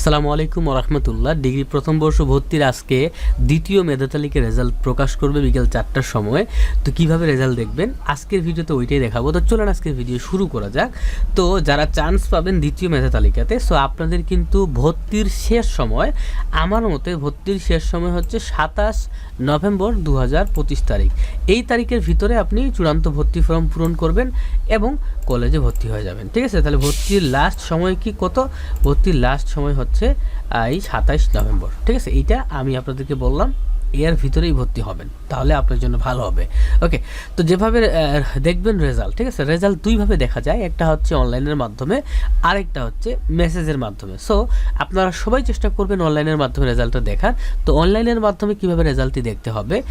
আসসালামু আলাইকুম রহমতুল্লাহ। ডিগ্রি প্রথম বর্ষ ভর্তির আজকে দ্বিতীয় মেধা তালিকার রেজাল্ট প্রকাশ করবে বিকেল চারটার সময়। তো কীভাবে রেজাল্ট দেখবেন? আজকের ভিডিওতে ওইটাই দেখাবো। তো চলুন আজকের ভিডিও শুরু করা যাক। তো যারা চান্স পাবেন দ্বিতীয় মেধা তালিকাতে সো আপনাদের কিন্তু ভর্তির শেষ সময়, আমার মতে ভর্তির শেষ সময় হচ্ছে সাতাশ নভেম্বর দু হাজার পঁচিশ তারিখ। এই তারিখের ভিতরে আপনি চূড়ান্ত ভর্তি ফর্ম পূরণ করবেন এবং কলেজে ভর্তি হয়ে যাবেন। ঠিক আছে? তাহলে ভর্তির লাস্ট সময় কি কত? ভর্তির লাস্ট সময় হচ্ছে আহ, এই সাতাইশ নভেম্বর। ঠিক আছে? এইটা আমি আপনাদেরকে বললাম এর ভিতরেই ভর্তি হবেন। তাহলে আপনার জন্য ভালো হবে। ওকে? তো যেভাবে দেখবেন রেজাল্ট ঠিক আছে? রেজাল্ট দুইভাবে দেখা যায়। একটা হচ্ছে অনলাইনের মাধ্যমে আরেকটা হচ্ছে মেসেজের মাধ্যমে। সো আপনারা সবাই চেষ্টা করবেন অনলাইনের মাধ্যমে রেজাল্টটা দেখার। তো অনলাইনের মাধ্যমে কীভাবে রেজাল্টটি দেখতে হবে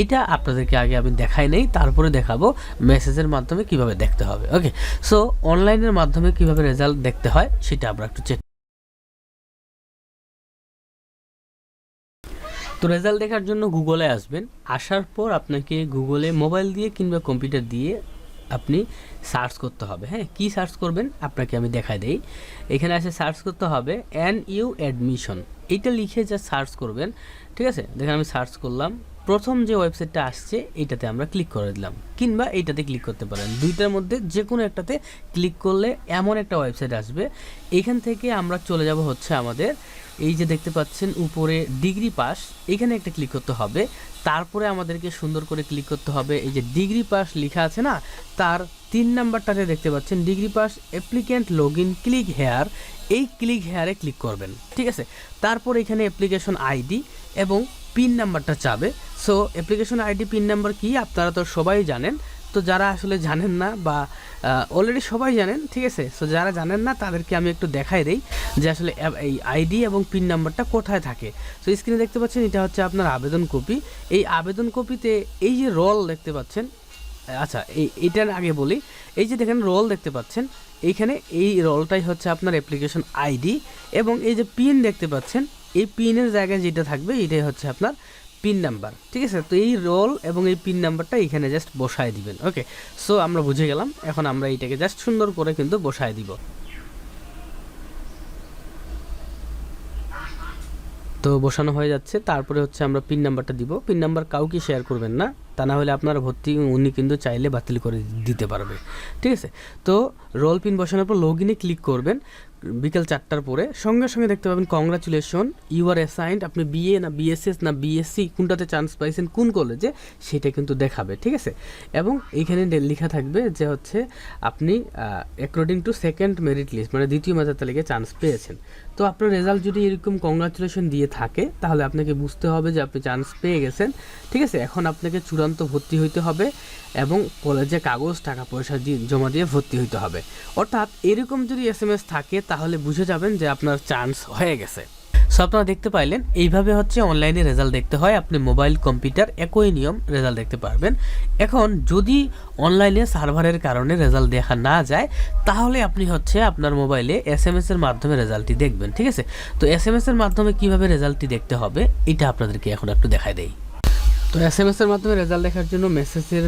এটা আপনাদেরকে আগে আমি দেখাই নেই। তারপরে দেখাবো মেসেজের মাধ্যমে কীভাবে দেখতে হবে। ওকে? সো অনলাইনের মাধ্যমে কীভাবে রেজাল্ট দেখতে হয় সেটা আমরা একটু চেক তো রেজাল্ট দেখার জন্য গুগলে আসবেন। আসার পর আপনাকে গুগলে মোবাইল দিয়ে কিংবা কম্পিউটার দিয়ে আপনি সার্চ করতে হবে। হ্যাঁ কী সার্চ করবেন? আপনাকে আমি দেখাই দেই। এখানে এসে সার্চ করতে হবে এন ইউ অ্যাডমিশন এইটা লিখে যা সার্চ করবেন। ঠিক আছে? দেখেন আমি সার্চ করলাম। প্রথম যে ওয়েবসাইটটা আসছে, এইটাতে আমরা ক্লিক করে দিলাম। কিংবা এইটাতে ক্লিক করতে পারেন। দুইটার মধ্যে যে কোনো একটাতে ক্লিক করলে এমন একটা ওয়েবসাইট আসবে। এখান থেকে আমরা চলে যাব হচ্ছে আমাদের, এই যে দেখতে পাচ্ছেন উপরে ডিগ্রি পাস, এখানে একটা ক্লিক করতে হবে। তারপরে আমাদেরকে সুন্দর করে ক্লিক করতে হবে। এই যে ডিগ্রি পাস লেখা আছে না, তার তিন নাম্বারটাতে দেখতে পাচ্ছেন degree pass applicant log in click here. এই ক্লিক হেয়ারে ক্লিক করবেন। ঠিক আছে? তারপর এখানে অ্যাপ্লিকেশন আইডি এবং পিন নাম্বারটা চাবে। So application ID pin number কি? আপনারা তো সবাই জানেন। তো যারা আসলে জানেন না বা অলরেডি সবাই জানেন, ঠিক আছে? সো যারা জানেন না, তাদেরকে আমি একটু দেখাই দেই যে আসলে এই আইডি এবং পিন নাম্বারটা কোথায় থাকে। সো স্ক্রিনে দেখতে পাচ্ছেন, এটা হচ্ছে আপনার আবেদন কপি। এই আবেদন কপিতে এই যে রোল দেখতে পাচ্ছেন আচ্ছা এই, এটার আগে বলি। এই যে দেখেন রোল দেখতে পাচ্ছেন, এইখানে এই রোলটাই হচ্ছে আপনার অ্যাপ্লিকেশন আইডি এবং এই যে পিন দেখতে পাচ্ছেন এই পিনের জায়গায় যেটা থাকবে, এটাই হচ্ছে আপনার পিন নাম্বার ঠিক আছে? তো এই রোল এবং এই পিন নাম্বারটা এখানে জাস্ট বসায় দিবেন ওকে সো আমরা বুঝে গেলাম, এখন আমরা এটাকে জাস্ট সুন্দর করে কিন্তু বসায় দিব। তো বসানো হয়ে যাচ্ছে, তারপরে হচ্ছে আমরা পিন নাম্বারটা দিব। পিন নাম্বার কাউকে শেয়ার করবেন না। তা না হলে আপনার ভর্তি, উনি কিন্তু চাইলে বাতিল করে দিতে পারবে। ঠিক আছে? তো রোল পিন বসানোর পর লগ ইনে ক্লিক করবেন। বিকেল চারটার পরে। সঙ্গে সঙ্গে দেখতে পাবেন কংগ্রাচুলেশন ইউ আর অ্যাসাইন্ড আপনি বিএ না বিএসএস না বিএসসি কোনটাতে চান্স পাইছেন, কোন কলেজে সেটা কিন্তু দেখাবে। ঠিক আছে? এবং এইখানে লেখা থাকবে যে হচ্ছে, আপনি according to second merit list মানে দ্বিতীয় মেধার তালিকায় চান্স পেয়েছেন। তো আপনার রেজাল্ট যদি এরকম কংগ্রাচুলেশন দিয়ে থাকে, তাহলে আপনাকে বুঝতে হবে যে আপনি চান্স পেয়ে গেছেন। ঠিক আছে? এখন আপনাকে চূড়ান্ত ভর্তি হইতে হবে এবং কলেজে কাগজ, টাকা পয়সা দিয়ে জমা দিয়ে ভর্তি হইতে হবে। অর্থাৎ এরকম যদি এস এম এস থাকে, তাহলে বুঝে যাবেন যে আপনার চান্স হয়ে গেছে। সো আপনারা দেখতে পাইলেন, এইভাবে হচ্ছে অনলাইনে রেজাল্ট দেখতে হয়। আপনি মোবাইল, কম্পিউটার, একই নিয়ম রেজাল্ট দেখতে পারবেন। এখন যদি অনলাইনে সার্ভারের কারণে রেজাল্ট দেখা না যায়, তাহলে আপনি হচ্ছে আপনার মোবাইলে এস এম এর মাধ্যমে রেজাল্টটি দেখবেন, ঠিক আছে? তো এস এম এর মাধ্যমে কীভাবে রেজাল্টটি দেখতে হবে, এটা আপনাদেরকে এখন একটু দেখাই দেই। তো এস এম এস এর মাধ্যমে রেজাল্ট দেখার জন্য মেসেজের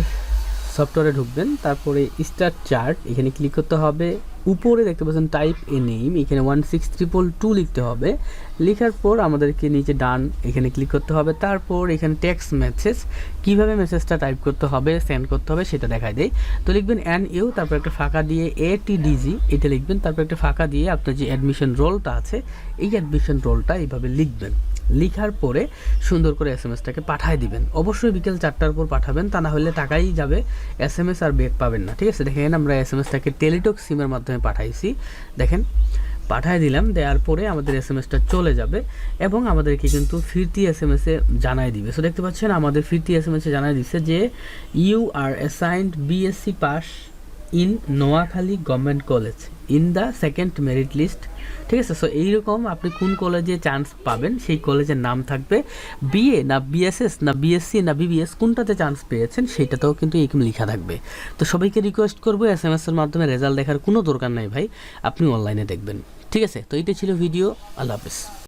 সফটওয়্যারে ঢুকবেন। তারপরে স্টার চার্ট এখানে ক্লিক করতে হবে। উপরে দেখতে পাচ্ছেন টাইপ এ নেম এখানে ওয়ান সিক্স ট্রিপল টু লিখতে হবে। লেখার পর আমাদেরকে নিচে ডান এখানে ক্লিক করতে হবে। তারপর এখানে টেক্সট মেসেজ কীভাবে মেসেজটা টাইপ করতে হবে সেন্ড করতে হবে সেটা দেখাই দেয় তো লিখবেন অ্যান ইউ তারপর একটা ফাঁকা দিয়ে এ টি ডিজি এটা লিখবেন। তারপর একটা ফাঁকা দিয়ে আপনার যে অ্যাডমিশন রোলটা আছে, এই অ্যাডমিশন রোলটা এইভাবে লিখবেন। লিখার পরে সুন্দর করে এস এম এসটাকে পাঠায় দিবেন। অবশ্যই বিকেল চারটার পর পাঠাবেন, তা না হলে টাকাই যাবে। এস এম এস আর বেগ পাবেন না, ঠিক আছে? দেখেন, আমরা এস এম এসটাকে টেলিটক সিমের মাধ্যমে পাঠাইছি। দেখেন, পাঠায় দিলাম, দেওয়ার পরে আমাদের এস এম এসটা চলে যাবে এবং আমাদেরকে কিন্তু ফিরতি এস এম এসে জানাই দিবে। সো দেখতে পাচ্ছেন, আমাদের ফিরতি এস এম এসে জানাই দিচ্ছে যে you are assigned BSc pass in Noakhali government college in the second merit list ঠিক আছে? সো এইরকম আপনি কোন কলেজে চান্স পাবেন, সেই কলেজের নাম থাকবে বিএ না বিএসএস না বিএসসি না বিবিএস কোনটাতে চান্স পেয়েছেন সেটাতেও কিন্তু এরকম লেখা থাকবে। তো সবাইকে রিকোয়েস্ট করব এস এম এসের মাধ্যমে রেজাল্ট দেখার কোনো দরকার নাই ভাই, আপনি অনলাইনে দেখবেন। ঠিক আছে? তো এইটা ছিল ভিডিও আল্লাহ হাফিজ।